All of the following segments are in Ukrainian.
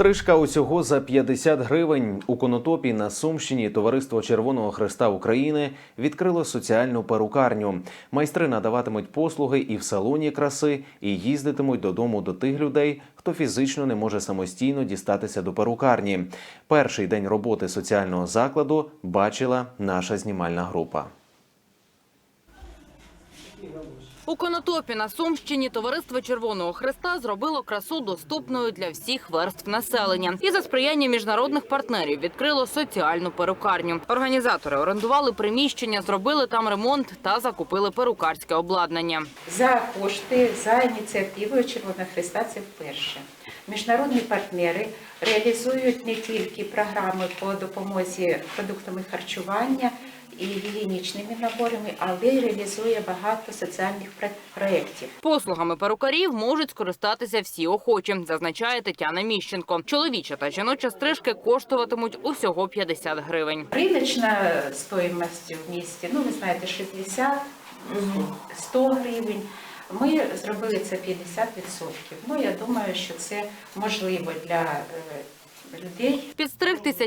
Стрижка усього за 50 гривень. У Конотопі на Сумщині товариство Червоного Хреста України відкрило соціальну перукарню. Майстри надаватимуть послуги і в салоні краси, і їздитимуть додому до тих людей, хто фізично не може самостійно дістатися до перукарні. Перший день роботи соціального закладу бачила наша знімальна група. У Конотопі на Сумщині товариство Червоного Хреста зробило красу доступною для всіх верств населення і за сприяння міжнародних партнерів відкрило соціальну перукарню. Організатори орендували приміщення, зробили там ремонт та закупили перукарське обладнання. За кошти, за ініціативою Червоного Христа це вперше. Міжнародні партнери реалізують не тільки програми по допомозі продуктами харчування і гігієнічними наборами, але й реалізує багато соціальних проєктів. Послугами перукарів можуть скористатися всі охочі, зазначає Тетяна Міщенко. Чоловіча та жіноча стрижки коштуватимуть усього 50 гривень. Риночна стоїмость в місті, ну ви знаєте, 60, м, 100 гривень. Ми зробили це 50%. Ну я думаю, що це можливо для е, людей,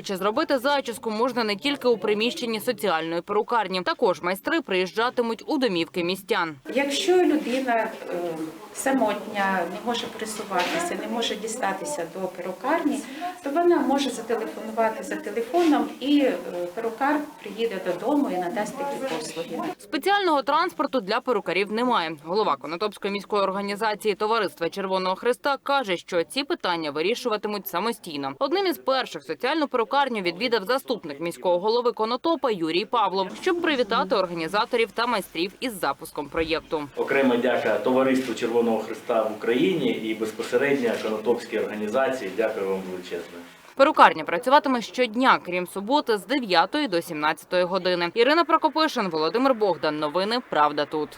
Чи зробити зачіску можна не тільки у приміщенні соціальної перукарні. Також майстри приїжджатимуть у домівки містян. Якщо людина е, самотня, не може пересуватися, не може дістатися до перукарні, то вона може зателефонувати за телефоном, і е, перукар приїде додому і надасть такі послуги. Спеціального транспорту для перукарів немає. Голова Конотопської міської організації Товариства Червоного Христа каже, що ці питання вирішуватимуть самостійно. Одним із перших соціальну перукарню відвідав заступник міського голови Конотопа Юрій Павлов, щоб привітати організаторів та майстрів із запуском проєкту. Окрема дяка Товариству Червоного Христа в Україні і безпосередньо Конотопській організації. Дякую вам величезне. Перукарня працюватиме щодня, крім суботи, з 9 до 17 години. Ірина Прокопишин, Володимир Богдан. Новини Правда тут.